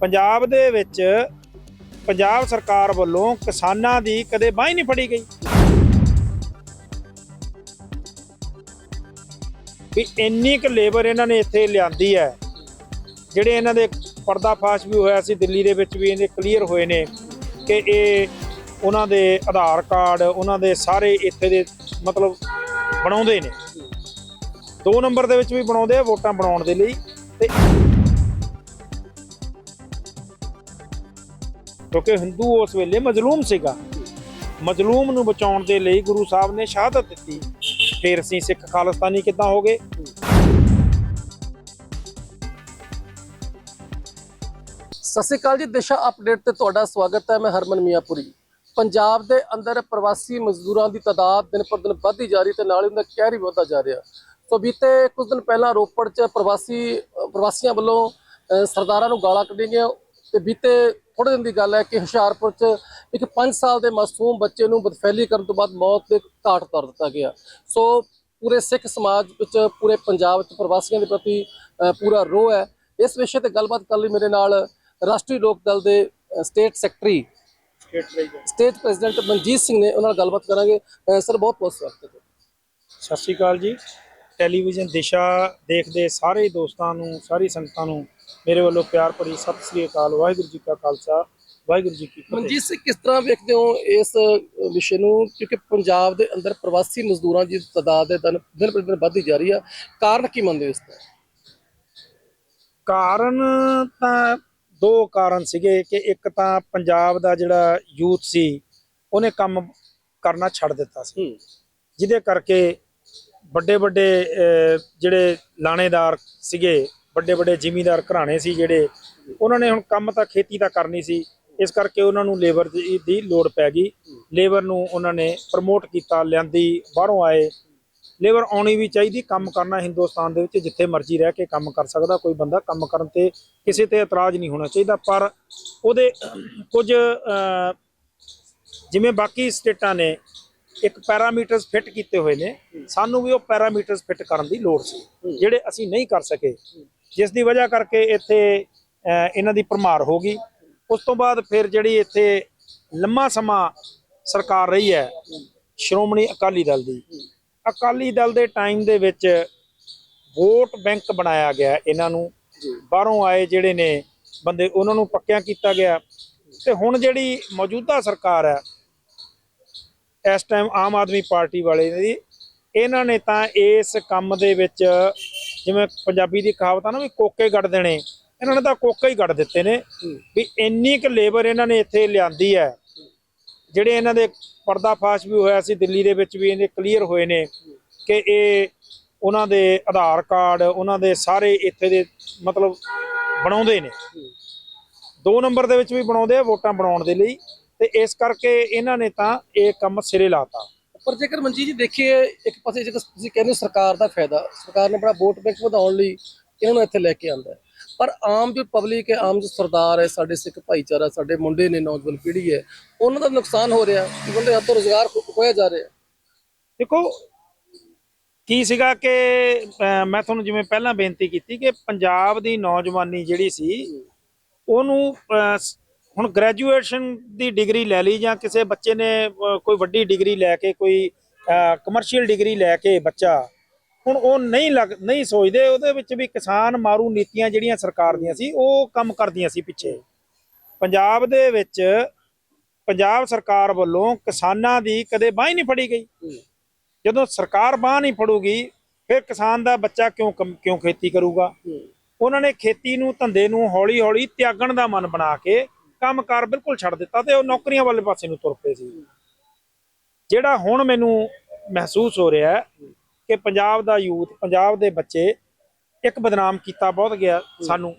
ਪੰਜਾਬ ਦੇ ਵਿੱਚ ਪੰਜਾਬ ਸਰਕਾਰ ਵੱਲੋਂ ਕਿਸਾਨਾਂ ਦੀ ਕਦੇ ਬਾਂਹ ਨਹੀਂ ਫੜੀ ਗਈ। ਵੀ ਇੰਨੀ ਕੁ ਲੇਬਰ ਇਹਨਾਂ ਨੇ ਇੱਥੇ ਲਿਆਂਦੀ ਹੈ, ਜਿਹੜੇ ਇਹਨਾਂ ਦੇ ਪਰਦਾਫਾਸ਼ ਵੀ ਹੋਇਆ ਸੀ ਦਿੱਲੀ ਦੇ ਵਿੱਚ ਵੀ ਇਹਦੇ ਕਲੀਅਰ ਹੋਏ ਨੇ ਕਿ ਇਹ ਉਹਨਾਂ ਦੇ ਆਧਾਰ ਕਾਰਡ, ਉਹਨਾਂ ਦੇ ਸਾਰੇ ਇੱਥੇ ਦੇ ਮਤਲਬ ਬਣਾਉਂਦੇ ਨੇ। ਦੋ ਨੰਬਰ ਦੇ ਵਿੱਚ ਵੀ ਬਣਾਉਂਦੇ ਆ ਵੋਟਾਂ ਬਣਾਉਣ ਦੇ ਲਈ ਤੇ ਕਿਉਂਕਿ ਹਿੰਦੂ ਉਸ ਵੇਲੇ ਮਜ਼ਲੂਮ ਸੀਗਾ। ਮਜ਼ਲੂਮ ਨੂੰ ਬਚਾਉਣ ਦੇ ਲਈ ਗੁਰੂ ਸਾਹਿਬ ਨੇ ਸ਼ਹਾਦਤ ਦਿੱਤੀ। ਫਿਰ ਅਸੀਂ ਸਿੱਖ ਖਾਲਸਤਾਨੀ ਕਿੱਦਾਂ ਹੋ ਗਏ? ਸਤਿ ਸ਼੍ਰੀ ਅਕਾਲ ਜੀ ਦਿਸ਼ਾ ਅਪਡੇਟ ਤੇ ਤੁਹਾਡਾ ਸਵਾਗਤ ਹੈ ਮੈਂ ਹਰਮਨ ਮੀਆਂਪੁਰੀ। ਪੰਜਾਬ ਦੇ ਅੰਦਰ ਪ੍ਰਵਾਸੀ ਮਜ਼ਦੂਰਾਂ ਦੀ ਤਾਦਾਦ ਦਿਨ ਪਰ ਦਿਨ ਵੱਧਦੀ ਜਾ ਰਹੀ ਤੇ ਨਾਲ ਹੀ ਉਹਦਾ ਕਹਿਰ ਵੀ ਵੱਧਦਾ ਜਾ ਰਿਹਾ। ਸੋ ਬੀਤੇ ਕੁਝ ਦਿਨ ਪਹਿਲਾਂ ਰੋਪੜ 'ਚ ਪ੍ਰਵਾਸੀ ਪ੍ਰਵਾਸੀਆਂ ਵੱਲੋਂ ਅ, ਸਰਦਾਰਾਂ ਨੂੰ ਗਾਲਾਂ ਕੱਢੀਆਂ ਗਈਆਂ। ਤੇ ਬੀਤੇ ਥੋੜੇ ਦਿਨ ਦੀ ਗੱਲ ਹੈ ਕਿ ਹੁਸ਼ਿਆਰਪੁਰ 'ਚ ਇੱਕ 5 ਸਾਲ ਦੇ ਮਾਸੂਮ ਬੱਚੇ ਨੂੰ ਬਦਫੈਲੀ ਕਰਨ ਤੋਂ ਬਾਅਦ ਮੌਤ ਦੇ ਘਾਟ ਉਤਾਰ ਦਿੱਤਾ ਗਿਆ। ਸੋ ਪੂਰੇ ਸਿੱਖ ਸਮਾਜ ਵਿੱਚ, ਪੂਰੇ ਪੰਜਾਬ ਵਿੱਚ ਪ੍ਰਵਾਸੀਆਂ ਦੇ ਪ੍ਰਤੀ ਪੂਰਾ ਰੋਹ ਹੈ। ਇਸ ਵਿਸ਼ੇ ਤੇ ਗੱਲਬਾਤ ਕਰਨ ਲਈ ਮੇਰੇ ਨਾਲ ਰਾਸ਼ਟਰੀ ਲੋਕ ਦਲ ਦੇ state secretary state president Manjeet Singh ਨੇ ਉਹਨਾਂ ਨਾਲ ਗੱਲਬਾਤ ਕਰਾਂਗੇ। ਸਰ ਬਹੁਤ ਬਹੁਤ ਸਵਾਗਤ ਹੈ ਸਤਿ ਸ਼੍ਰੀ ਅਕਾਲ ਜੀ। ਟੈਲੀਵਿਜ਼ਨ ਦਿਸ਼ਾ ਦੇਖਦੇ ਸਾਰੇ ਦੋਸਤਾਂ ਨੂੰ ਸਾਰੀ ਸੰਗਤਾਂ ਨੂੰ ਮੇਰੇ ਵੱਲੋਂ ਪਿਆਰ ਭਰੀ ਸਤਿ ਸ੍ਰੀ ਅਕਾਲ ਵਾਹਿਗੁਰੂ ਜੀ ਕਾ ਖਾਲਸਾ ਵਾਹਿਗੁਰੂ ਜੀ ਕੀ ਫਤਿਹ। ਮਨਜੀਤ ਸਿੰਘ ਕਿਸ ਤਰ੍ਹਾਂ ਵੇਖਦੇ ਹੋ ਇਸ ਵਿਸ਼ੇ ਨੂੰ? ਕਿਉਂਕਿ ਪੰਜਾਬ ਦੇ ਅੰਦਰ ਪ੍ਰਵਾਸੀ ਮਜ਼ਦੂਰਾਂ ਦੀ ਤਾਦਾਦ ਦੇ ਦਿਨ ਦਿਨ ਪਰ ਦਿਨ ਵੱਧਦੀ ਜਾ ਰਹੀ ਆ। ਕਾਰਨ ਕੀ ਮੰਨਦੇ ਹੋ ਇਸ ਦਾ ਕਾਰਨ ਤਾਂ ਦੋ ਕਾਰਨ ਸੀਗੇ ਕਿ ਇੱਕ ਤਾਂ ਪੰਜਾਬ ਦਾ ਜਿਹੜਾ ਯੂਥ ਸੀ ਉਹਨੇ ਕੰਮ ਕਰਨਾ ਛੱਡ ਦਿੱਤਾ ਸੀ। ਜਿਹਦੇ ਕਰਕੇ ਵੱਡੇ ਵੱਡੇ ਜਿਹੜੇ ਲਾਣੇਦਾਰ ਸੀਗੇ ਵੱਡੇ ਵੱਡੇ ਜ਼ਿਮੀਂਦਾਰ ਘਰਾਣੇ ਸੀ ਜਿਹੜੇ, ਉਹਨਾਂ ਨੇ ਹੁਣ ਕੰਮ ਤਾਂ ਖੇਤੀ ਤਾਂ ਕਰਨੀ ਸੀ। ਇਸ ਕਰਕੇ ਉਹਨਾਂ ਨੂੰ ਲੇਬਰ ਦੀ ਦੀ ਲੋੜ ਪੈ ਗਈ। ਲੇਬਰ ਨੂੰ ਉਹਨਾਂ ਨੇ ਪ੍ਰਮੋਟ ਕੀਤਾ, ਲਿਆਂਦੀ, ਬਾਹਰੋਂ ਆਏ। ਲੇਬਰ ਆਉਣੀ ਵੀ ਚਾਹੀਦੀ, ਕੰਮ ਕਰਨਾ ਹਿੰਦੁਸਤਾਨ ਦੇ ਵਿੱਚ, ਜਿੱਥੇ ਮਰਜ਼ੀ ਰਹਿ ਕੇ ਕੰਮ ਕਰ ਸਕਦਾ, ਕੋਈ ਬੰਦਾ ਕੰਮ ਕਰਨ ਤੇ ਕਿਸੇ ਤੇ ਇਤਰਾਜ਼ ਨਹੀਂ ਹੋਣਾ ਚਾਹੀਦਾ। ਪਰ ਉਹਦੇ ਕੁਝ ਜਿਵੇਂ ਬਾਕੀ ਸਟੇਟਾਂ ਨੇ ਇੱਕ ਪੈਰਾਮੀਟਰਸ ਫਿੱਟ ਕੀਤੇ ਹੋਏ ਨੇ, ਸਾਨੂੰ ਵੀ ਉਹ ਪੈਰਾਮੀਟਰਸ ਫਿੱਟ ਕਰਨ ਦੀ ਲੋੜ ਸੀ, ਜਿਹੜੇ ਅਸੀਂ ਨਹੀਂ ਕਰ ਸਕੇ। ਜਿਸ ਦੀ ਵਜ੍ਹਾ ਕਰਕੇ ਇੱਥੇ ਇਹਨਾਂ ਦੀ ਭਰਮਾਰ ਹੋ ਗਈ। ਉਸ ਤੋਂ ਬਾਅਦ ਫਿਰ ਜਿਹੜੀ ਇੱਥੇ ਲੰਮਾ ਸਮਾਂ ਸਰਕਾਰ ਰਹੀ ਹੈ, ਸ਼੍ਰੋਮਣੀ ਅਕਾਲੀ ਦਲ ਦੀ। ਅਕਾਲੀ ਦਲ ਦੇ ਟਾਈਮ ਦੇ ਵਿੱਚ ਵੋਟ ਬੈਂਕ ਬਣਾਇਆ ਗਿਆ ਇਹਨਾਂ ਨੂੰ। ਬਾਹਰੋਂ ਆਏ ਜਿਹੜੇ ਨੇ ਬੰਦੇ, ਉਹਨਾਂ ਨੂੰ ਪੱਕਿਆਂ ਕੀਤਾ ਗਿਆ। ਤੇ ਹੁਣ ਜਿਹੜੀ ਮੌਜੂਦਾ ਸਰਕਾਰ ਹੈ ਇਸ ਟਾਈਮ ਆਮ ਆਦਮੀ ਪਾਰਟੀ ਵਾਲੇ ਦੀ ਇਹਨਾਂ ਨੇ ਤਾਂ ਇਸ ਕੰਮ ਦੇ ਵਿੱਚ ਜਿਵੇਂ ਪੰਜਾਬੀ ਦੀ ਕਹਾਵਤ ਆ ਨਾ ਵੀ ਕੋਕੇ ਗੱਡ ਦੇਣੇ, ਇਹਨਾਂ ਨੇ ਤਾਂ ਕੋਕੇ ਹੀ ਗੱਡ ਦਿੱਤੇ ਨੇ, ਵੀ ਇੰਨੀ ਕੁ ਲੇਬਰ ਇਹਨਾਂ ਨੇ ਇੱਥੇ ਲਿਆਂਦੀ ਹੈ। ਜਿਹੜੇ ਇਹਨਾਂ ਦੇ ਪਰਦਾਫਾਸ਼ ਵੀ ਹੋਇਆ ਸੀ, ਦਿੱਲੀ ਦੇ ਵਿੱਚ ਵੀ ਇਹਦੇ ਕਲੀਅਰ ਹੋਏ ਨੇ ਕਿ ਇਹ ਉਹਨਾਂ ਦੇ ਆਧਾਰ ਕਾਰਡ, ਉਹਨਾਂ ਦੇ ਸਾਰੇ ਇੱਥੇ ਦੇ ਮਤਲਬ ਬਣਾਉਂਦੇ ਨੇ। ਦੋ ਨੰਬਰ ਦੇ ਵਿੱਚ ਵੀ ਬਣਾਉਂਦੇ ਆ ਵੋਟਾਂ ਬਣਾਉਣ ਦੇ ਲਈ। ਤੇ ਇਸ ਕਰਕੇ ਇਹਨਾਂ ਨੇ ਤਾਂ ਇਹ ਕੰਮ ਸਿਰੇ ਲਾਤਾ। ਪਰ ਜੇਕਰ ਮਨਜੀਤ ਜੀ ਦੇਖੀਏ ਇੱਕ ਪਾਸੇ ਜੇਕਰ ਤੁਸੀਂ ਕਹਿੰਦੇ ਸਰਕਾਰ ਦਾ ਫਾਇਦਾ ਸਰਕਾਰ ਨੇ ਬੜਾ ਵੋਟ ਬੈਂਕ ਵਧਾਉਣ ਲਈ ਇਹਨਾਂ ਨੂੰ ਇੱਥੇ ਲੈ ਕੇ ਆਂਦਾ ਪਰ ਆਮ ਜੋ ਪਬਲਿਕ ਹੈ ਆਮ ਜੋ ਸਰਦਾਰ ਹੈ ਸਾਡੇ ਸਿੱਖ ਭਾਈਚਾਰਾ ਸਾਡੇ ਮੁੰਡੇ ਨੇ ਨੌਜਵਾਨ ਪੀੜ੍ਹੀ ਹੈ ਉਹਨਾਂ ਦਾ ਨੁਕਸਾਨ ਹੋ ਰਿਹਾ ਕਿ ਬੰਦੇ ਹੱਥੋਂ ਰੋਜ਼ਗਾਰ ਖੋਇਆ ਜਾ ਰਿਹਾ। ਦੇਖੋ ਕੀ ਸੀਗਾ ਕਿ ਮੈਂ ਤੁਹਾਨੂੰ ਜਿਵੇਂ ਪਹਿਲਾਂ ਬੇਨਤੀ ਕੀਤੀ ਕਿ ਪੰਜਾਬ ਦੀ ਨੌਜਵਾਨੀ ਜਿਹੜੀ ਸੀ ਉਹਨੂੰ ਹੁਣ ਗ੍ਰੈਜੂਏਸ਼ਨ ਦੀ ਡਿਗਰੀ ਲੈ ਲਈ ਜਾਂ ਕਿਸੇ ਬੱਚੇ ਨੇ ਕੋਈ ਵੱਡੀ ਡਿਗਰੀ ਲੈ ਕੇ ਕੋਈ ਕਮਰਸ਼ੀਅਲ ਡਿਗਰੀ ਲੈ ਕੇ ਬੱਚਾ ਹੁਣ ਉਹ ਨਹੀਂ ਲੱਗ ਨਹੀਂ ਸੋਚਦੇ ਉਹਦੇ ਵਿੱਚ ਵੀ ਕਿਸਾਨ ਮਾਰੂ ਨੀਤੀਆਂ ਜਿਹੜੀਆਂ ਸਰਕਾਰ ਦੀਆਂ ਸੀ ਉਹ ਕੰਮ ਕਰਦੀਆਂ ਸੀ ਪਿੱਛੇ। ਪੰਜਾਬ ਦੇ ਵਿੱਚ ਪੰਜਾਬ ਸਰਕਾਰ ਵੱਲੋਂ ਕਿਸਾਨਾਂ ਦੀ ਕਦੇ ਬਾਂਹ ਨਹੀਂ ਫੜੀ ਗਈ। ਜਦੋਂ ਸਰਕਾਰ ਬਾਂਹ ਨਹੀਂ ਫੜੂਗੀ ਫਿਰ ਕਿਸਾਨ ਦਾ ਬੱਚਾ ਕਿਉਂ ਕਿਉਂ ਖੇਤੀ ਕਰੂਗਾ? ਉਹਨਾਂ ਨੇ ਖੇਤੀ ਨੂੰ ਧੰਦੇ ਨੂੰ ਹੌਲੀ ਹੌਲੀ ਤਿਆਗਣ ਦਾ ਮਨ ਬਣਾ ਕੇ ਕੰਮਕਾਰ ਬਿਲਕੁਲ ਛੱਡ ਦਿੱਤਾ ਤੇ ਉਹ ਨੌਕਰੀਆਂ ਵਾਲੇ ਪਾਸੇ ਨੂੰ ਤੁਰ ਪਏ ਸੀ। ਜਿਹੜਾ ਹੁਣ ਮੈਨੂੰ ਮਹਿਸੂਸ ਹੋ ਰਿਹਾ ਕਿ ਪੰਜਾਬ ਦਾ ਯੂਥ, ਪੰਜਾਬ ਦੇ ਬੱਚੇ ਇੱਕ ਬਦਨਾਮ ਕੀਤਾ ਬਹੁਤ ਗਿਆ ਸਾਨੂੰ।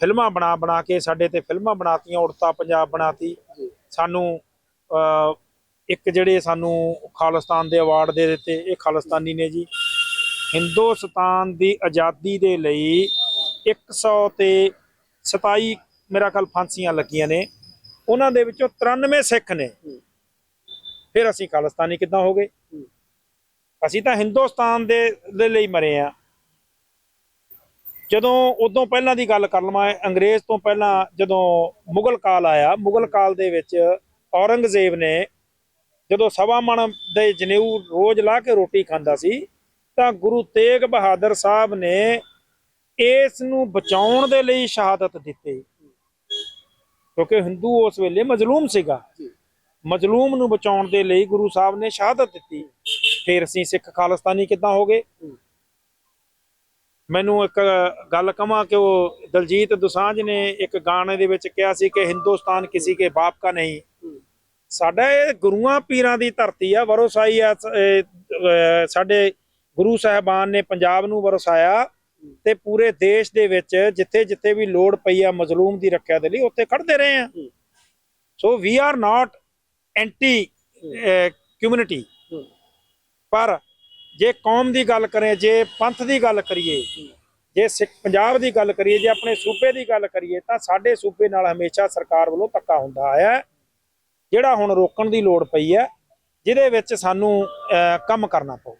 ਫਿਲਮਾਂ ਬਣਾ ਬਣਾ ਕੇ ਸਾਡੇ ਤੇ ਫਿਲਮਾਂ ਬਣਾਤੀਆਂ, ਉੜਤਾ ਪੰਜਾਬ ਬਣਾਤੀ। ਸਾਨੂੰ ਇੱਕ ਜਿਹੜੇ ਸਾਨੂੰ ਖਾਲਿਸਤਾਨ ਦੇ ਅਵਾਰਡ ਦੇ ਦਿੱਤੇ, ਇਹ ਖਾਲਿਸਤਾਨੀ ਨੇ ਜੀ। ਹਿੰਦੁਸਤਾਨ ਦੀ ਆਜ਼ਾਦੀ ਦੇ ਲਈ 100 ਤੇ 27 ਮੇਰਾ ਖਿਆਲ ਫਾਂਸੀਆਂ ਲੱਗੀਆਂ ਨੇ। ਉਹਨਾਂ ਦੇ ਵਿੱਚੋਂ 93 ਸਿੱਖ ਨੇ। ਫਿਰ ਅਸੀਂ ਖਾਲਿਸਤਾਨੀ ਕਿੱਦਾਂ ਹੋ ਗਏ? ਅਸੀਂ ਤਾਂ ਹਿੰਦੁਸਤਾਨ ਦੇ ਦੇ ਲਈ ਮਰੇ ਆ। ਜਦੋਂ ਉਦੋਂ ਪਹਿਲਾਂ ਦੀ ਗੱਲ ਕਰ ਲਵਾਂ ਅੰਗਰੇਜ਼ ਤੋਂ ਪਹਿਲਾਂ ਜਦੋਂ ਮੁਗਲ ਕਾਲ ਆਇਆ ਮੁਗਲ ਕਾਲ ਦੇ ਵਿੱਚ ਔਰੰਗਜ਼ੇਬ ਨੇ ਜਦੋਂ ਸਵਾ ਮਣ ਦੇ ਜਨੇਊ ਰੋਜ਼ ਲਾ ਕੇ ਰੋਟੀ ਖਾਂਦਾ ਸੀ ਤਾਂ ਗੁਰੂ ਤੇਗ ਬਹਾਦਰ ਸਾਹਿਬ ਨੇ ਇਸ ਨੂੰ ਬਚਾਉਣ ਦੇ ਲਈ ਸ਼ਹਾਦਤ ਦਿੱਤੀ। ਕਿਉਂਕਿ ਹਿੰਦੂ ਉਸ ਵੇਲੇ ਮਜ਼ਲੂਮ ਸੀਗਾ। ਮਜ਼ਲੂਮ ਨੂੰ ਬਚਾਉਣ ਦੇ ਲਈ ਗੁਰੂ ਸਾਹਿਬ ਨੇ ਸ਼ਹਾਦਤ ਦਿੱਤੀ। ਫਿਰ ਅਸੀਂ ਸਿੱਖ ਖਾਲਸਤਾਨੀ ਕਿੱਦਾਂ ਹੋ ਗਏ। ਮੈਨੂੰ ਇੱਕ ਗੱਲ ਕਹਾਂ ਕਿ ਉਹ ਦਲਜੀਤ ਦੋਸਾਂਝ ਨੇ ਇੱਕ ਗਾਣੇ ਦੇ ਵਿੱਚ ਕਿਹਾ ਸੀ ਕਿ ਹਿੰਦੁਸਤਾਨ ਕਿਸੇ ਕੇ ਬਾਪ ਕਾ ਨਹੀਂ। ਸਾਡਾ ਇਹ ਗੁਰੂਆਂ ਪੀਰਾਂ ਦੀ ਧਰਤੀ ਆ ਵਰੋਸਾਈ ਆ ਸਾਡੇ ਗੁਰੂ ਸਾਹਿਬਾਨ ਨੇ ਪੰਜਾਬ ਨੂੰ ਵਰਸਾਇਆ। ਤੇ ਪੂਰੇ ਦੇਸ਼ ਦੇ ਵਿੱਚ ਜਿੱਥੇ ਜਿੱਥੇ ਵੀ ਲੋੜ ਪਈ ਆ ਮਜ਼ਲੂਮ ਦੀ ਰੱਖਿਆ ਦੇ ਲਈ ਉੱਥੇ ਖੜਦੇ ਰਹੇ ਆ। So we are not anti community. ਪਰ ਜੇ ਕੌਮ ਦੀ ਗੱਲ ਕਰੇ ਜੇ ਪੰਥ ਦੀ ਗੱਲ ਕਰੀਏ ਜੇ ਸਿੱਖ ਪੰਜਾਬ ਦੀ ਗੱਲ ਕਰੀਏ ਜੇ ਆਪਣੇ ਸੂਬੇ ਦੀ ਗੱਲ ਕਰੀਏ ਤਾਂ ਸਾਡੇ ਸੂਬੇ ਨਾਲ ਹਮੇਸ਼ਾ ਸਰਕਾਰ ਵੱਲੋਂ ਧੱਕਾ ਹੁੰਦਾ ਆਇਆ ਜਿਹੜਾ ਹੁਣ ਰੋਕਣ ਦੀ ਲੋੜ ਪਈ ਹੈ ਜਿਹਦੇ ਵਿੱਚ ਸਾਨੂੰ ਕੰਮ ਕਰਨਾ ਪਊ।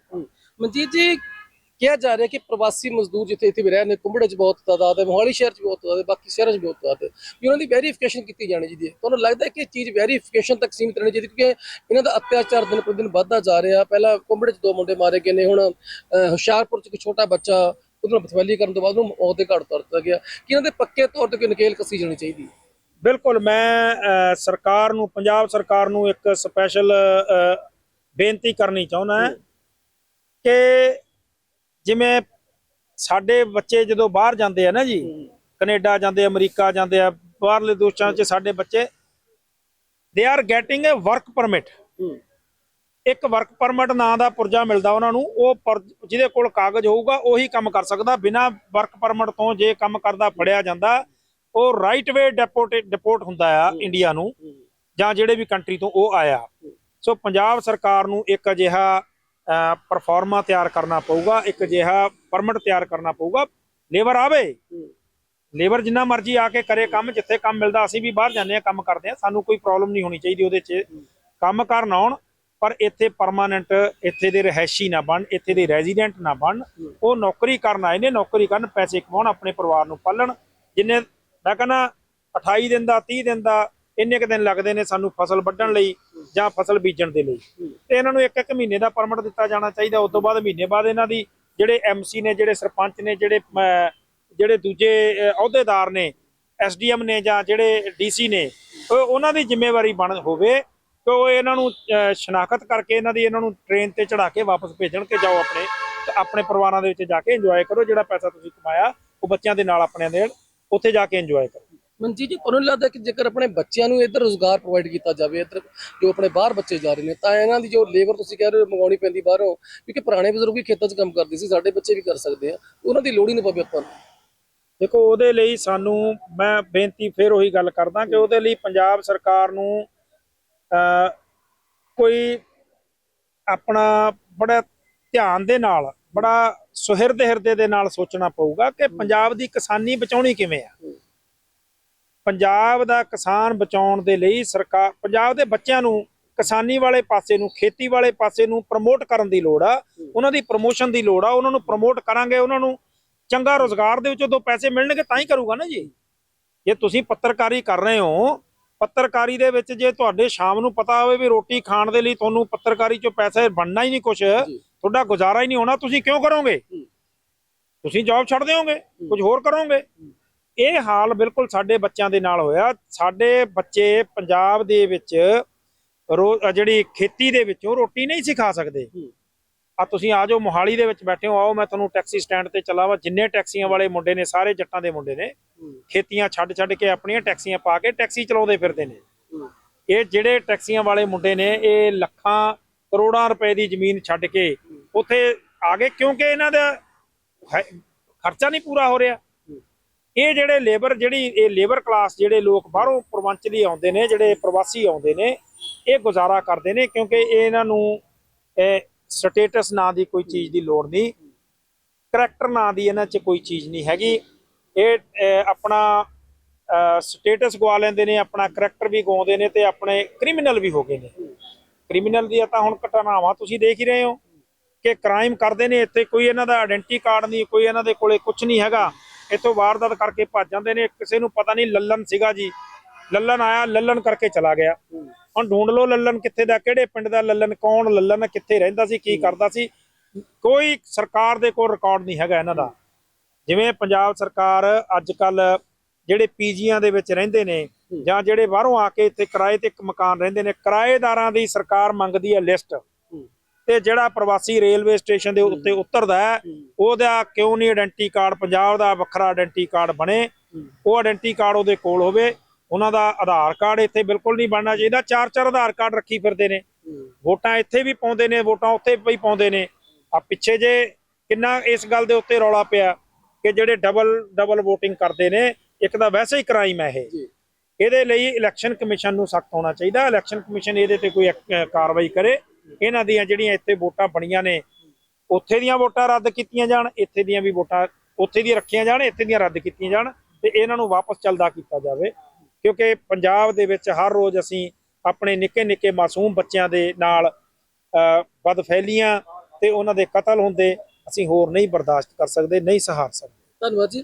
ਮਨਜੀਤ ਜੀ ਕਿਹਾ ਜਾ ਰਿਹਾ ਕਿ ਪ੍ਰਵਾਸੀ ਮਜ਼ਦੂਰ ਜਿੱਥੇ ਇੱਥੇ ਵੀ ਰਹੇ ਨੇ ਕੁੰਬੜੇ 'ਚ ਬਹੁਤ ਤਾਦਾਦ ਹੈ ਮੋਹਾਲੀ ਸ਼ਹਿਰ 'ਚ ਬਹੁਤ ਤਾਦਾਦ ਹੈ ਬਾਕੀ ਸ਼ਹਿਰਾਂ 'ਚ ਬਹੁਤ ਤਾਦਾਦ ਹੈ। ਵੀ ਉਹਨਾਂ ਦੀ ਵੈਰੀਫਿਕੇਸ਼ਨ ਕੀਤੀ ਜਾਣੀ ਚਾਹੀਦੀ ਹੈ। ਤੁਹਾਨੂੰ ਲੱਗਦਾ ਹੈ ਕਿ ਇਹ ਚੀਜ਼ ਵੈਰੀਫਿਕੇਸ਼ਨ ਤੱਕ ਸੀਮਿਤ ਰਹਿਣੀ ਚਾਹੀਦੀ ਕਿਉਂਕਿ ਇਹਨਾਂ ਦਾ ਅਤਿਆਚਾਰ ਦਿਨ ਪਰ ਦਿਨ ਵੱਧਦਾ ਜਾ ਰਿਹਾ। ਪਹਿਲਾਂ ਕੁੰਬੜੇ 'ਚ ਦੋ ਮੁੰਡੇ ਮਾਰੇ ਗਏ ਨੇ ਹੁਣ ਹੁਸ਼ਿਆਰਪੁਰ 'ਚ ਇੱਕ ਛੋਟਾ ਬੱਚਾ ਉਹਨੂੰ ਬਥਵੈਲੀ ਕਰਨ ਤੋਂ ਬਾਅਦ ਉਹਨੂੰ ਮੌਤ ਦੇ ਘਾਟ ਉਤਾਰ ਦਿੱਤਾ ਗਿਆ। ਕਿ ਇਹਨਾਂ ਦੇ ਪੱਕੇ ਤੌਰ ਤੇ ਕੋਈ ਨਕੇਲ ਕੱਸੀ ਜਾਣੀ ਚਾਹੀਦੀ ਹੈ? ਬਿਲਕੁਲ ਮੈਂ ਸਰਕਾਰ ਨੂੰ ਪੰਜਾਬ ਸਰਕਾਰ ਨੂੰ ਇੱਕ ਸਪੈਸ਼ਲ ਬੇਨਤੀ ਕਰਨੀ ਚਾਹੁੰਦਾ ਕਿ ਜਿਵੇਂ ਸਾਡੇ ਬੱਚੇ ਜਦੋਂ ਬਾਹਰ ਜਾਂਦੇ ਆ ਨਾ ਜੀ ਕੈਨੇਡਾ ਜਾਂਦੇ ਅਮਰੀਕਾ ਜਾਂਦੇ ਆ ਬਾਹਰਲੇ ਦੇਸ਼ਾਂ 'ਚ ਸਾਡੇ ਬੱਚੇ they are getting a work permit ਇੱਕ ਵਰਕ ਪਰਮਿਟ ਨਾਂ ਦਾ ਪੁਰਜਾ ਮਿਲਦਾ ਉਹਨਾਂ ਨੂੰ ਉਹ ਜਿਹਦੇ ਕੋਲ ਕਾਗਜ਼ ਹੋਊਗਾ ਉਹੀ ਕੰਮ ਕਰ ਸਕਦਾ। ਬਿਨਾ ਵਰਕ ਪਰਮਿਟ ਤੋਂ ਜੇ ਕੰਮ ਕਰਦਾ ਫੜਿਆ ਜਾਂਦਾ ਉਹ ਰਾਈਟ ਵੇ ਡਿਪੋਰਟ ਡਿਪੋਰਟ ਹੁੰਦਾ ਆ ਇੰਡੀਆ ਨੂੰ ਜਾਂ ਜਿਹੜੇ ਵੀ ਕੰਟਰੀ ਤੋਂ ਉਹ ਆਇਆ। ਸੋ ਪੰਜਾਬ ਸਰਕਾਰ ਨੂੰ ਇੱਕ ਅਜਿਹਾ ਪਰਫਾਰਮਾ ਤਿਆਰ ਕਰਨਾ ਪਊਗਾ, ਇੱਕ ਅਜਿਹਾ ਪਰਮਿਟ ਤਿਆਰ ਕਰਨਾ ਪਊਗਾ। ਲੇਬਰ ਆਵੇ। ਲੇਬਰ ਜਿੰਨਾ ਮਰਜ਼ੀ ਆ ਕੇ ਕਰੇ ਕੰਮ, ਜਿੱਥੇ ਕੰਮ ਮਿਲਦਾ, ਅਸੀਂ ਵੀ ਬਾਹਰ ਜਾਂਦੇ ਆ ਕੰਮ ਕਰਦੇ ਆ ਸਾਨੂੰ ਕੋਈ ਪ੍ਰੋਬਲਮ ਨਹੀਂ ਹੋਣੀ ਚਾਹੀਦੀ ਉਹਦੇ 'ਚ। ਕੰਮ ਕਰਨ ਆਉਣ, ਪਰ ਇੱਥੇ ਪਰਮਾਨੈਂਟ ਇੱਥੇ ਦੇ ਰਹਿਸ਼ੀ ਨਾ ਬਣ, ਇੱਥੇ ਦੇ ਰੈਜ਼ੀਡੈਂਟ ਨਾ ਬਣ। ਉਹ ਨੌਕਰੀ ਕਰਨ ਆਏ ਨੇ, ਨੌਕਰੀ ਕਰਨ, ਪੈਸੇ ਕਮਾਉਣ, ਆਪਣੇ ਪਰਿਵਾਰ ਨੂੰ ਪਾਲਣ। ਜਿੰਨੇ, ਮੈਂ ਕਹਿੰਦਾ 28 ਦਿਨ ਦਾ 30 ਦਿਨ ਦਾ ਇੰਨੇ ਕੁ ਦਿਨ ਲੱਗਦੇ ਨੇ ਸਾਨੂੰ ਫਸਲ ਵੱਢਣ ਲਈ ਜਾਂ ਫਸਲ ਬੀਜਣ ਦੇ ਲਈ। ਤੇ ਇਹਨਾਂ ਨੂੰ ਇੱਕ ਇੱਕ ਮਹੀਨੇ ਦਾ ਪਰਮਿਟ ਦਿੱਤਾ ਜਾਣਾ ਚਾਹੀਦਾ। ਉਸ ਤੋਂ ਬਾਅਦ ਮਹੀਨੇ ਬਾਅਦ ਇਹਨਾਂ ਦੀ ਜਿਹੜੇ ਐਮਸੀ ਨੇ, ਜਿਹੜੇ ਸਰਪੰਚ ਨੇ, ਜਿਹੜੇ ਜਿਹੜੇ ਦੂਜੇ ਅਹੁਦੇਦਾਰ ਨੇ ਐਸਡੀਐਮ ਨੇ ਜਾਂ ਜਿਹੜੇ ਡੀਸੀ ਨੇ ਉਹਨਾਂ ਦੀ ਜ਼ਿੰਮੇਵਾਰੀ ਬਣ ਹੋਵੇ ਕਿ ਉਹ ਇਹਨਾਂ ਨੂੰ ਸ਼ਨਾਖਤ ਕਰਕੇ ਇਹਨਾਂ ਦੀ ਇਹਨਾਂ ਨੂੰ ਟ੍ਰੇਨ ਤੇ ਚੜਾ ਕੇ ਵਾਪਸ ਭੇਜਣ ਕੇ ਜਾਓ ਆਪਣੇ ਆਪਣੇ ਪਰਿਵਾਰਾਂ ਦੇ ਵਿੱਚ ਜਾ ਕੇ ਇੰਜੋਏ ਕਰੋ। ਜਿਹੜਾ ਪੈਸਾ ਤੁਸੀਂ ਕਮਾਇਆ, ਉਹ ਬੱਚਿਆਂ ਦੇ ਨਾਲ ਆਪਣੇ ਦੇ, ਉੱਥੇ ਜਾ ਕੇ ਇੰਜੋਏ ਕਰੋ। ਮਨਜੀਤ ਜੀ, ਤੁਹਾਨੂੰ ਲੱਗਦਾ ਕਿ ਜੇਕਰ ਆਪਣੇ ਬੱਚਿਆਂ ਨੂੰ ਇੱਧਰ ਰੋਜ਼ਗਾਰ ਪ੍ਰੋਵਾਈਡ ਕੀਤਾ ਜਾਵੇ, ਇੱਧਰ ਜੋ ਆਪਣੇ ਬਾਹਰ ਬੱਚੇ ਜਾ ਰਹੇ ਨੇ, ਤਾਂ ਇਹਨਾਂ ਦੀ ਜੋ ਲੇਬਰ ਤੁਸੀਂ ਕਹਿ ਰਹੇ ਹੋ ਮੰਗਾਉਣੀ ਪੈਂਦੀ ਬਾਹਰੋਂ, ਕਿਉਂਕਿ ਪੁਰਾਣੇ ਬਜ਼ੁਰਗ ਵੀ ਖੇਤਾਂ 'ਚ ਕੰਮ ਕਰਦੇ ਸੀ, ਸਾਡੇ ਬੱਚੇ ਵੀ ਕਰ ਸਕਦੇ ਆ, ਉਹਨਾਂ ਦੀ ਲੋੜ ਹੀ ਨਹੀਂ ਪਵੇ ਆਪਾਂ ਨੂੰ। ਦੇਖੋ, ਉਹਦੇ ਲਈ ਸਾਨੂੰ ਮੈਂ ਬੇਨਤੀ ਫਿਰ ਉਹੀ ਗੱਲ ਕਰਦਾ ਕਿ ਉਹਦੇ ਲਈ ਪੰਜਾਬ ਸਰਕਾਰ ਨੂੰ ਕੋਈ ਆਪਣਾ ਬੜਾ ਧਿਆਨ ਦੇ ਨਾਲ, ਬੜਾ ਸੁਹਿਰਦ ਹਿਰਦੇ ਦੇ ਨਾਲ ਸੋਚਣਾ ਪਊਗਾ ਕਿ ਪੰਜਾਬ ਦੀ ਕਿਸਾਨੀ ਬਚਾਉਣੀ ਕਿਵੇਂ ਆ। ਪੰਜਾਬ ਦਾ ਕਿਸਾਨ ਬਚਾਉਣ ਦੇ ਲਈ ਸਰਕਾਰ ਪੰਜਾਬ ਦੇ ਬੱਚਿਆਂ ਨੂੰ ਕਿਸਾਨੀ ਵਾਲੇ ਪਾਸੇ ਨੂੰ ਖੇਤੀ ਵਾਲੇ ਪਾਸੇ ਨੂੰ ਪ੍ਰਮੋਟ ਕਰਨ ਦੀ ਲੋੜ ਆ। ਉਹਨਾਂ ਦੀ ਪ੍ਰਮੋਸ਼ਨ ਦੀ ਲੋੜ ਆ ਉਹਨਾਂ ਨੂੰ ਪ੍ਰਮੋਟ ਕਰਾਂਗੇ ਉਹਨਾਂ ਨੂੰ ਚੰਗਾ ਰੋਜ਼ਗਾਰ ਦੇ ਵਿੱਚੋਂ ਦੋ ਪੈਸੇ ਮਿਲਣਗੇ ਤਾਂ ਹੀ ਕਰੂਗਾ ਨਾ ਜੀ। ਜੇ ਤੁਸੀਂ ਪੱਤਰਕਾਰੀ ਕਰ ਰਹੇ ਹੋ ਪੱਤਰਕਾਰੀ ਦੇ ਵਿੱਚ ਜੇ ਤੁਹਾਡੇ ਸ਼ਾਮ ਨੂੰ ਪਤਾ ਹੋਵੇ ਵੀ ਰੋਟੀ ਖਾਣ ਦੇ ਲਈ ਤੁਹਾਨੂੰ ਪੱਤਰਕਾਰੀ ਚੋਂ ਪੈਸੇ ਬਣਨਾ ਹੀ ਨਹੀਂ ਕੁਛ ਤੁਹਾਡਾ ਗੁਜ਼ਾਰਾ ਹੀ ਨਹੀਂ ਹੋਣਾ ਤੁਸੀਂ ਕਿਉਂ ਕਰੋਗੇ? ਤੁਸੀਂ ਜੌਬ ਛੱਡ ਦਿਓਗੇ ਕੁਝ ਹੋਰ ਕਰੋਗੇ? ਇਹ ਹਾਲ ਬਿਲਕੁਲ ਸਾਡੇ ਬੱਚਿਆਂ ਦੇ ਨਾਲ ਹੋਇਆ। ਸਾਡੇ ਬੱਚੇ ਪੰਜਾਬ ਦੇ ਵਿੱਚ ਜਿਹੜੀ ਖੇਤੀ ਦੇ ਵਿੱਚੋਂ ਰੋਟੀ ਨਹੀਂ ਸੀ ਖਾ ਸਕਦੇ। ਆ ਤੁਸੀਂ ਆ ਜਾਓ ਮੋਹਾਲੀ ਦੇ ਵਿੱਚ ਬੈਠੇ ਹੋ ਆਓ ਮੈਂ ਤੁਹਾਨੂੰ ਟੈਕਸੀ ਸਟੈਂਡ ਤੇ ਚਲਾਵਾ ਜਿੰਨੇ ਟੈਕਸੀਆਂ ਵਾਲੇ ਮੁੰਡੇ ਨੇ ਸਾਰੇ ਜੱਟਾਂ ਦੇ ਮੁੰਡੇ ਨੇ ਖੇਤੀਆਂ ਛੱਡ ਛੱਡ ਕੇ ਆਪਣੀਆਂ ਟੈਕਸੀਆਂ ਪਾ ਕੇ ਟੈਕਸੀ ਚਲਾਉਂਦੇ ਫਿਰਦੇ ਨੇ। ਇਹ ਜਿਹੜੇ ਟੈਕਸੀਆਂ ਵਾਲੇ ਮੁੰਡੇ ਨੇ ਇਹ ਲੱਖਾਂ ਕਰੋੜਾਂ ਰੁਪਏ ਦੀ ਜ਼ਮੀਨ ਛੱਡ ਕੇ ਉੱਥੇ ਆ ਗਏ ਕਿਉਂਕਿ ਇਹਨਾਂ ਦਾ ਖਰਚਾ ਨਹੀਂ ਪੂਰਾ ਹੋ ਰਿਹਾ। ਇਹ ਜਿਹੜੇ ਲੇਬਰ ਜਿਹੜੀ, ਇਹ ਲੇਬਰ ਕਲਾਸ ਜਿਹੜੇ ਲੋਕ ਬਾਹਰੋਂ ਪ੍ਰਵੰਚ ਆਉਂਦੇ ਨੇ, ਜਿਹੜੇ ਪ੍ਰਵਾਸੀ ਆਉਂਦੇ ਨੇ, ਇਹ ਗੁਜ਼ਾਰਾ ਕਰਦੇ ਨੇ ਕਿਉਂਕਿ ਇਹ ਇਹਨਾਂ ਨੂੰ ਸਟੇਟਸ ਨਾਂ ਦੀ ਕੋਈ ਚੀਜ਼ ਦੀ ਲੋੜ ਨਹੀਂ ਕਰੈਕਟਰ ਨਾਂ ਦੀ ਇਹਨਾਂ 'ਚ ਕੋਈ ਚੀਜ਼ ਨਹੀਂ ਹੈਗੀ। ਇਹ ਆਪਣਾ ਸਟੇਟਸ ਗਵਾ ਲੈਂਦੇ ਨੇ, ਆਪਣਾ ਕਰੈਕਟਰ ਵੀ ਗਵਾਉਂਦੇ ਨੇ ਤੇ ਆਪਣੇ ਕ੍ਰਿਮੀਨਲ ਵੀ ਹੋ ਗਏ ਨੇ। ਕ੍ਰਿਮੀਨਲ ਦੀਆਂ ਤਾਂ ਹੁਣ ਘਟਨਾਵਾਂ ਤੁਸੀਂ ਦੇਖ ਹੀ ਰਹੇ ਹੋ ਕਿ ਕ੍ਰਾਈਮ ਕਰਦੇ ਨੇ, ਇੱਥੇ ਕੋਈ ਇਹਨਾਂ ਦਾ ਆਇਡੈਂਟੀ ਕਾਰਡ ਨਹੀਂ, ਕੋਈ ਇਹਨਾਂ ਦੇ ਕੋਲੇ ਕੁਝ ਨਹੀਂ ਹੈਗਾ। ਇੱਥੋਂ ਵਾਰਦਾਤ ਕਰਕੇ ਭੱਜ ਜਾਂਦੇ ਨੇ, ਕਿਸੇ ਨੂੰ ਪਤਾ ਨਹੀਂ ਲੱਲਨ ਸੀਗਾ ਜੀ। ਲੱਲਨ ਆਇਆ ਲੱਲਨ ਕਰਕੇ ਚਲਾ ਗਿਆ। ਹੁਣ ਢੂੰਡ ਲਓ ਲੱਲਨ ਕਿੱਥੇ ਦਾ, ਕਿਹੜੇ ਪਿੰਡ ਦਾ ਲੱਲਨ ਕੌਣ ਲੱਲਨ ਕਿੱਥੇ ਰਹਿੰਦਾ ਸੀ, ਕੀ ਕਰਦਾ ਸੀ? ਕੋਈ ਸਰਕਾਰ ਦੇ ਕੋਲ ਰਿਕਾਰਡ ਨਹੀਂ ਹੈਗਾ ਇਹਨਾਂ ਦਾ। ਜਿਵੇਂ ਪੰਜਾਬ ਸਰਕਾਰ ਅੱਜ ਕੱਲ ਜਿਹੜੇ ਪੀਜੀਆਂ ਦੇ ਵਿੱਚ ਰਹਿੰਦੇ ਨੇ ਜਾਂ ਜਿਹੜੇ ਬਾਹਰੋਂ ਆ ਕੇ ਇੱਥੇ ਕਿਰਾਏ ਤੇ ਇੱਕ ਮਕਾਨ ਰਹਿੰਦੇ ਨੇ, ਕਿਰਾਏਦਾਰਾਂ ਦੀ ਸਰਕਾਰ ਮੰਗਦੀ ਹੈ ਲਿਸਟ ਤੇ ਜਿਹੜਾ ਪ੍ਰਵਾਸੀ ਰੇਲਵੇ ਸਟੇਸ਼ਨ ਦੇ ਉੱਤੇ ਉਤਰਦਾ ਹੈ ਉਹਦਾ ਕਿਉਂ ਨਹੀਂ ਆਇਡੈਂਟੀ ਕਾਰਡ ਪੰਜਾਬ ਦਾ ਵੱਖਰਾ ਆਇਡੈਂਟੀ ਕਾਰਡ ਬਣੇ? ਉਹ ਆਇਡੈਂਟੀ ਕਾਰਡ ਉਹਦੇ ਕੋਲ ਹੋਵੇ ਉਹਨਾਂ ਦਾ ਆਧਾਰ ਕਾਰਡ ਇੱਥੇ ਬਿਲਕੁਲ ਨਹੀਂ ਬਣਨਾ ਚਾਹੀਦਾ ਚਾਰ ਚਾਰ ਆਧਾਰ ਕਾਰਡ ਰੱਖੀ ਫਿਰਦੇ ਨੇ। ਵੋਟਾਂ ਇੱਥੇ ਵੀ ਪਾਉਂਦੇ ਨੇ ਵੋਟਾਂ ਉੱਥੇ ਵੀ ਪਾਉਂਦੇ ਨੇ। ਆ ਪਿੱਛੇ ਜੇ ਕਿੰਨਾ ਇਸ ਗੱਲ ਦੇ ਉੱਤੇ ਰੌਲਾ ਪਿਆ ਕਿ ਜਿਹੜੇ ਡਬਲ ਡਬਲ VOTING ਕਰਦੇ ਨੇ ਇੱਕ ਤਾਂ ਵੈਸੇ ਹੀ ਕ੍ਰਾਈਮ ਹੈ ਇਹ। ਇਹਦੇ ਲਈ ਇਲੈਕਸ਼ਨ ਕਮਿਸ਼ਨ ਨੂੰ ਸਖਤ ਹੋਣਾ ਚਾਹੀਦਾ ਇਲੈਕਸ਼ਨ ਕਮਿਸ਼ਨ ਇਹਦੇ ਤੇ ਕੋਈ ਕਾਰਵਾਈ ਕਰੇ। ਇਹਨਾਂ ਦੀਆਂ ਜਿਹੜੀਆਂ ਇੱਥੇ ਵੋਟਾਂ ਬਣੀਆਂ ਨੇ ਉੱਥੇ ਦੀਆਂ ਵੋਟਾਂ ਰੱਦ ਕੀਤੀਆਂ ਜਾਣ ਇੱਥੇ ਦੀਆਂ ਵੀ ਵੋਟਾਂ ਉੱਥੇ ਦੀਆਂ ਰੱਖੀਆਂ ਜਾਣ ਇੱਥੇ ਦੀਆਂ ਰੱਦ ਕੀਤੀਆਂ ਜਾਣ ਤੇ ਇਹਨਾਂ ਨੂੰ ਵਾਪਸ ਚੱਲਦਾ ਕੀਤਾ ਜਾਵੇ। ਕਿਉਂਕਿ ਪੰਜਾਬ ਦੇ ਵਿੱਚ ਹਰ ਰੋਜ਼ ਅਸੀਂ ਆਪਣੇ ਨਿੱਕੇ ਨਿੱਕੇ ਮਾਸੂਮ ਬੱਚਿਆਂ ਦੇ ਨਾਲ ਅਹ, ਬਦਫੈਲੀਆਂ ਤੇ ਉਹਨਾਂ ਦੇ ਕਤਲ ਹੁੰਦੇ ਅਸੀਂ ਹੋਰ ਨਹੀਂ ਬਰਦਾਸ਼ਤ ਕਰ ਸਕਦੇ ਨਹੀਂ ਸਹਾਰ ਸਕਦੇ। ਧੰਨਵਾਦ ਜੀ।